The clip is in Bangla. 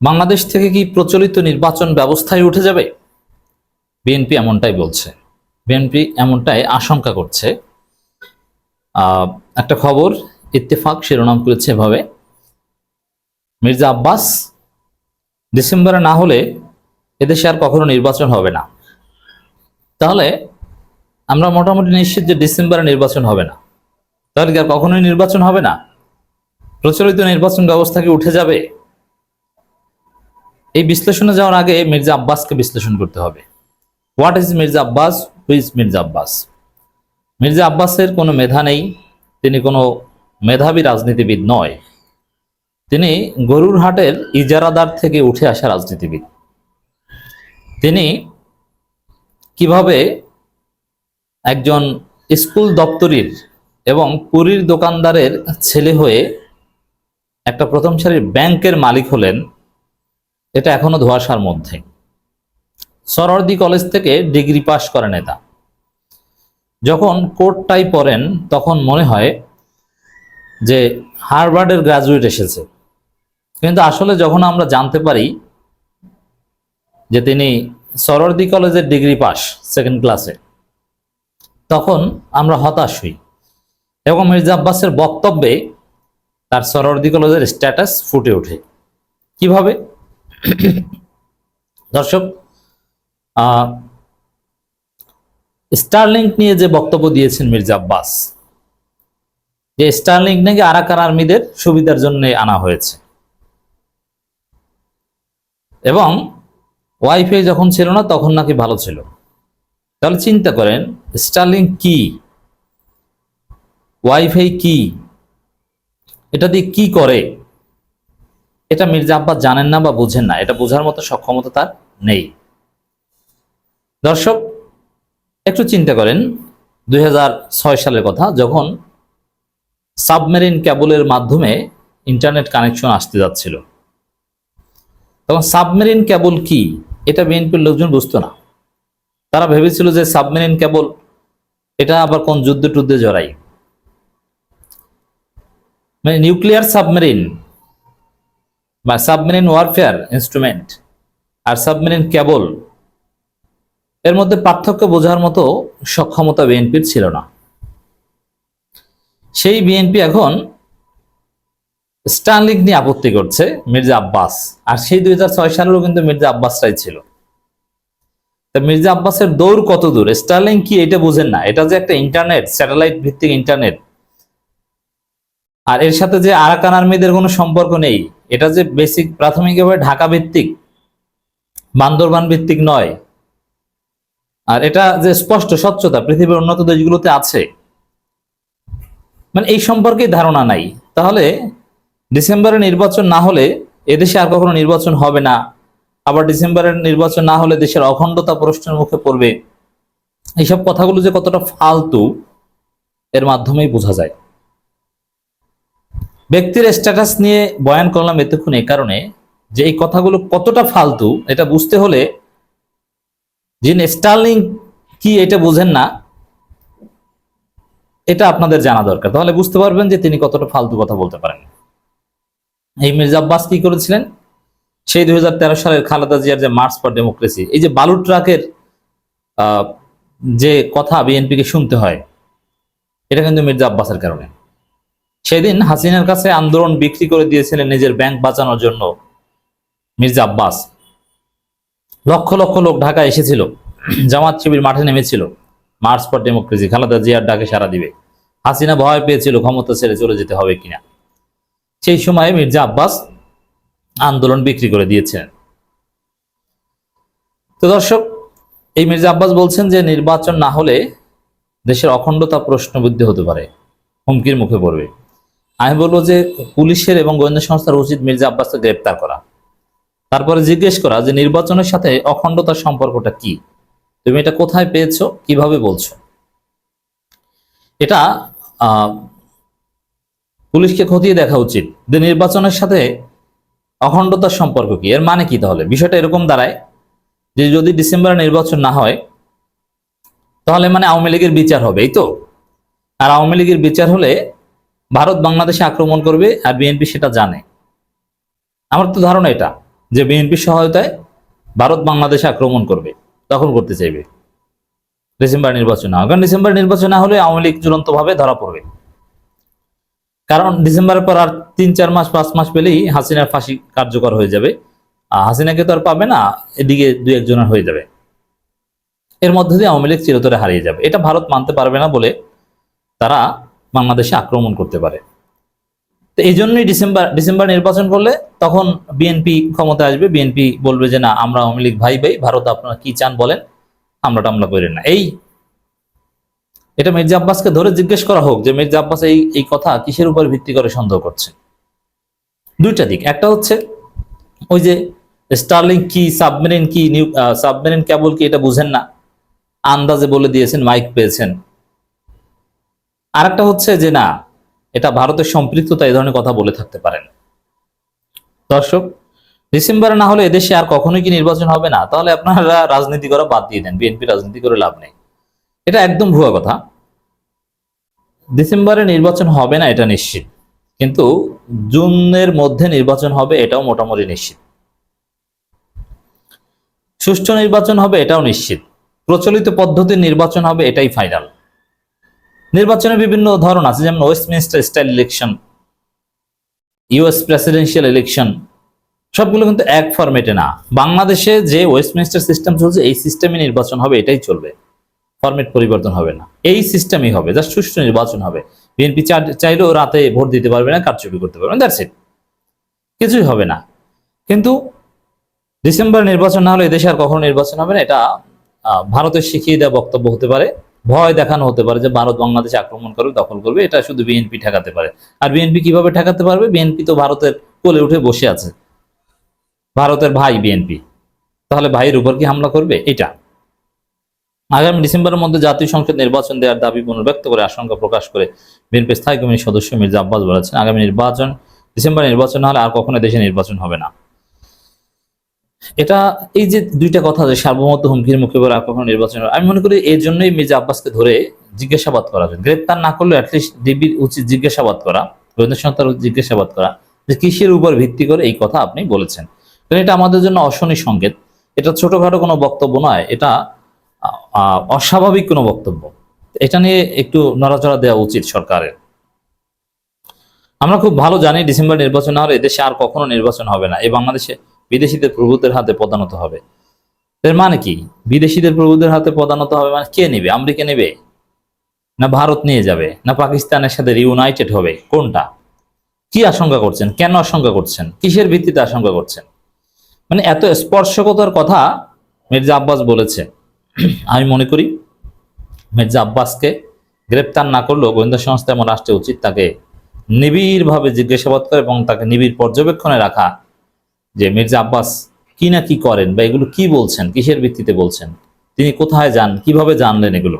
বাংলাদেশ থেকে কি প্রচলিত নির্বাচন ব্যবস্থায় উঠে যাবে? বিএনপি এমনটাই বলছে। বিএনপি এমনটাই আশঙ্কা করছে। একটা খবর, ইত্তেফাক শিরোনাম করেছে এভাবে। মির্জা আব্বাস, ডিসেম্বরে না হলে এদেশে আর কখনো নির্বাচন হবে না। তাহলে আমরা মোটামুটি নিশ্চিত যে ডিসেম্বরে নির্বাচন হবে না। তাহলে কি আর কখনোই নির্বাচন হবে না? প্রচলিত নির্বাচন ব্যবস্থা কি উঠে যাবে? এই বিশ্লেষণে যাওয়ার আগে মির্জা আব্বাসকে বিশ্লেষণ করতে হবে। What is Mirza Abbas? Who is Mirza Abbas? Mirza আব্বাসের কোনো মেধা নেই, তিনি কোনো মেধাবী রাজনীতিবিদ নয়। তিনি গরুর হাটের ইজারাদার থেকে উঠে আসা রাজনীতিবিদ। তিনি কীভাবে একজন স্কুল দপ্তরির এবং পুরীর দোকানদারের ছেলে হয়ে একটা প্রথম সারির ব্যাংকের মালিক হলেন এটা এখনও ধোয়াশার মধ্যে। সরদি কলেজ থেকে ডিগ্রি পাশ করে নেতা। যখন কোর্টটাই পড়েন, তখন মনে হয় যে হার্ভার্ডের গ্রাজুয়েট এসেছে। কিন্তু আসলে যখন আমরা জানতে পারি যে তিনি সরদি কলেজের ডিগ্রি পাস সেকেন্ড ক্লাসে, তখন আমরা হতাশ হই এবং মির্জা আব্বাসের বক্তব্যে তার সরদি কলেজের স্ট্যাটাস ফুটে ওঠে। কীভাবে? দর্শক স্টারলিংক নিয়ে যে বক্তব্য দিয়েছেন মির্জা আব্বাস, যে স্টারলিংক নাকি আরাকার আর্মিদের সুবিধার জন্য আনা হয়েছে। এবং ওয়াইফাই যখন ছিল না, তখন নাকি ভালো ছিল। তাহলে চিন্তা করেন, স্টারলিংক কি? ওয়াইফাই কি? এটা দিয়ে কি করে? এটা মির্জা আব্বাস জানেন না বা বুঝেন না, এটা বোঝার মতো সক্ষমতা তার নেই। দর্শক, একটু চিন্তা করেন, দুই হাজার ছয় সালের কথা, যখন সাবমেরিন ক্যাবলের মাধ্যমে ইন্টারনেট কানেকশন আসতে যাচ্ছিল। তখন সাবমেরিন ক্যাবল কি? এটা বিএনপির লোকজন বুঝতো না। তারা ভেবেছিল যে সাবমেরিন ক্যাবল, এটা আবার কোন যুদ্ধ টুদ্ধে জড়াই। মানে নিউক্লিয়ার সাবমেরিন বা সাবমেরিন ওয়ারফেয়ার ইনস্ট্রুমেন্ট আর সাবমেরিন কেবল, এর মধ্যে পার্থক্য বোঝার মতো সক্ষমতা বিএনপির ছিল না। সেই বিএনপি এখন স্টানলিক নিয়ে আপত্তি করছে মির্জা আব্বাস, আর সেই দুই হাজার ছয় সালেরও কিন্তু মির্জা আব্বাসটাই ছিল। তা মির্জা আব্বাসের দৌড় কত দূর? স্টারলিং কি এটা বুঝেন না? এটা যে একটা ইন্টারনেট, স্যাটেলাইট ভিত্তিক ইন্টারনেট। আর এর সাথে যে আরাকান আর্মিদের কোনো সম্পর্ক নেই এটা যে বেসিক প্রাথমিকভাবে ঢাকা ভিত্তিক, বান্দরবান ভিত্তিক নয়। আর এটা যে স্পষ্ট স্বচ্ছতা, পৃথিবীর উন্নত দেশগুলোতে আছে। মানে এই সম্পর্কে ধারণা নাই। তাহলে ডিসেম্বরে নির্বাচন না হলে এদেশে আর কখনো নির্বাচন হবে না। আবার ডিসেম্বরের নির্বাচন না হলে দেশের অখণ্ডতা প্রশ্নের মুখে পড়বে। এইসব কথাগুলো যে কতটা ফালতু, এর মাধ্যমেই বোঝা যায়। ব্যক্তির স্ট্যাটাস নিয়ে বয়ান করলাম এতক্ষণ এই কারণে যে এই কথাগুলো কতটা ফালতু, এটা বুঝতে হলে যিনি স্টার্লিং কি এটা বুঝেন না, এটা আপনাদের জানা দরকার। তাহলে বুঝতে পারবেন যে তিনি কতটা ফালতু কথা বলতে পারেন। এই মির্জা আব্বাস কি করেছিলেন? সেই দুই হাজার তেরো সালের খালেদা জিয়ার যে মার্চ ফর ডেমোক্রেসি এই যে বালু ট্রাকের যে কথা বিএনপিকে শুনতে হয়, এটা কিন্তু মির্জা আব্বাসের কারণে। সেদিন হাসিনার কাছে আন্দোলন বিক্রি করে দিয়েছিলেন নিজের ব্যাংক বাঁচানোর জন্য মির্জা আব্বাস। লক্ষ লক্ষ লোক ঢাকা এসেছিল। জামাত শিবির মাঠে নেমেছিল। March for democracy. খালেদা জিয়ার ডাকে সারা দিবে। হাসিনা ভয় পেয়েছিল ক্ষমতা ছেড়ে চলে যেতে হবে কিনা। সেই সময় মির্জা আব্বাস আন্দোলন বিক্রি করে দিয়েছেন। তো দর্শক, এই মির্জা আব্বাস বলছেন যে নির্বাচন না হলে দেশের অখণ্ডতা প্রশ্নবুদ্ধি হতে পারে। হুমকির মুখে পড়বে। আমি বলব যে পুলিশের এবং গোয়েন্দা সংস্থার উচিত মির্জা আব্বাসকে গ্রেপ্তার করা। তারপরে জিজ্ঞেস করা যে নির্বাচনের সাথে অখণ্ডতার সম্পর্কটা কি? তুমি এটা কোথায় পেয়েছ? কীভাবে বলছো? এটা পুলিশকে খতিয়ে দেখা উচিত যে নির্বাচনের সাথে অখণ্ডতার সম্পর্ক কি। এর মানে কি তাহলে? বিষয়টা এরকম দাঁড়ায় যে যদি ডিসেম্বরে নির্বাচন না হয়, তাহলে মানে আওয়ামী লীগের বিচার হবে, এই তো? আর আওয়ামী লীগের বিচার হলে ভারত বাংলাদেশে আক্রমণ করবে আর বিএনপি সেটা জানে। আমার তো ধারণা এটা, যে বিএনপির সহায়তায় ভারত বাংলাদেশে আক্রমণ করবে। তখন করতে চাইবে। ডিসেম্বর নির্বাচন। কারণ ডিসেম্বর নির্বাচন না হলে আওয়ামী লীগ চূড়ান্তভাবে ধরা পড়বে। কারণ ডিসেম্বরের পর আর তিন, চার মাস, পাঁচ মাস পেলেই হাসিনার ফাঁসি কার্যকর হয়ে যাবে। আর হাসিনাকে তো আর পাবে না, এদিকে দুই একজনের হয়ে যাবে। এর মধ্যে দিয়ে আওয়ামী লীগ চিরতরে হারিয়ে যাবে। এটা ভারত মানতে পারবে না বলে তারা বাংলাদেশে আক্রমণ করতে পারে। তো এই জন্যই ডিসেম্বর ডিসেম্বর নির্বাচন করলে তখন বিএনপি ক্ষমতা আসবে। বিএনপি বলবে যে, না, আমরা আওয়ামী লীগ ভাই ভাই, ভারত আপনারা কি চান বলেন? আমরা টামলা করেন না। এই, এটা মির্জা আব্বাসকে ধরে জিজ্ঞেস করা হোক যে, মির্জা আব্বাস এই এই কথা কিসের উপর ভিত্তি করে সন্দেহ করছে? দুইটা দিক। একটা হচ্ছে ওই যে স্টার্লিং কি সাবমেরিন কি নিউ সাবমেরিন কেবল কি, এটা বুঝেন না। আন্দাজে বলে দিয়েছেন মাইক পেয়েছেন। আরেকটা হচ্ছে যে না, এটা ভারতের সম্পৃক্ততা এই ধরনের কথা বলে থাকতে পারেন দর্শক, ডিসেম্বরে না হলে এদেশে আর কখনোই কি নির্বাচন হবে না? তাহলে আপনারা রাজনীতি করা বাদ দিয়ে দেন, বিএনপি রাজনীতি করে লাভ নেই। এটা একদম ভুয়া কথা। ডিসেম্বরে নির্বাচন হবে না, এটা নিশ্চিত। কিন্তু জুনের মধ্যে নির্বাচন হবে, এটাও মোটামুটি নিশ্চিত। সুষ্ঠু নির্বাচন হবে, এটাও নিশ্চিত। প্রচলিত পদ্ধতির নির্বাচন হবে, এটাই ফাইনাল নির্বাচনের বিভিন্ন ধরন আছে, যেমন Westminster style election US presidential election সবগুলো কিন্তু এক ফরম্যাটে না। বাংলাদেশে যে ওয়েস্টমিনিস্টার সিস্টেম চলছে, এই সিস্টেমে নির্বাচন হবে, এটাই চলবে। ফরম্যাট পরিবর্তন হবে না। এই সিস্টেমই হবে জাস্ট সুষ্ঠু নির্বাচন হবে। বিএনপি চাইলেও রাতে ভোট দিতে পারবে না, কারচুপি করতে পারবে না দ্যাটস ইট কিছুই হবে না। কিন্তু ডিসেম্বর নির্বাচন না হলে এদেশে আর কখনো নির্বাচন হবে না, এটা ভারতের শিখিয়ে দেওয়া বক্তব্য হতে পারে। ভয় দেখানো হতে পারে যে ভারত বাংলাদেশে আক্রমণ করবে, দখল করবে, এটা শুধু বিএনপি ঠেকাতে পারে। আর বিএনপি কীভাবে ঠেকাতে পারবে? বিএনপি তো ভারতের কোলে উঠে বসে আছে। ভারতের ভাই বিএনপি। তাহলে ভাইয়ের উপর কি হামলা করবে? এটা। আগামী ডিসেম্বরের মধ্যে জাতীয় সংসদ নির্বাচন দেওয়ার দাবি পুনর্ব্যক্ত করে আশঙ্কা প্রকাশ করে বিএনপি স্থায়ী কমিটির সদস্য মির্জা আব্বাস বলেছেন, আগামী নির্বাচন, ডিসেম্বর নির্বাচন হলে আর কখনো দেশে নির্বাচন হবে না। এটা এই যে দুইটা কথা যে সার্বভৌমত্ব হুমকির মুখে পড়ে কখনো নির্বাচন আমি মনে করি এই জন্যই মির্জা আব্বাসকে ধরে জিজ্ঞাসাবাদ করা গ্রেপ্তার না করলে অ্যাটলিস্ট ডিবির উচিত জিজ্ঞাসাবাদ করা গোয়েন্দা সংস্থার জিজ্ঞাসাবাদ করা যে কিসের উপর ভিত্তি করে এই কথা আপনি বলেছেন। কারণ এটা আমাদের জন্য অশনি সংকেত, এটা ছোটখাটো কোনো বক্তব্য নয়, এটা অস্বাভাবিক কোনো বক্তব্য। এটা নিয়ে একটু নড়াচড়া দেওয়া উচিত সরকারের। আমরা খুব ভালো জানি ডিসেম্বর নির্বাচন হলে এদেশে আর কখনো নির্বাচন হবে না। এই বাংলাদেশে বিদেশিদের প্রভুদের হাতে পদানত হবে। এর মানে কি? বিদেশিদের প্রভুদের হাতে পদানত হবে মানে কে নেবে? আমেরিকা নেবে? না ভারত নিয়ে যাবে? না পাকিস্তানের সাথে রিউনাইটেড হবে? কোনটা? কি আশঙ্কা করছেন? কেন আশঙ্কা করছেন? কিসের ভিত্তিতে আশঙ্কা করছেন? মানে এত স্পর্শকতার কথা মির্জা আব্বাস বলেছে। আমি মনে করি মির্জা আব্বাসকে গ্রেপ্তার না করলেও গোয়েন্দা সংস্থা এমন রাষ্ট্রে উচিত তাকে নিবিড়ভাবে জিজ্ঞাসাবাদ করে এবং তাকে নিবিড় পর্যবেক্ষণে রাখা যে মির্জা আব্বাস কি না কি করেন বা এগুলো কি বলছেন? কিসের ভিত্তিতে বলছেন? তিনি কোথায় যান? কীভাবে জানলেন এগুলো?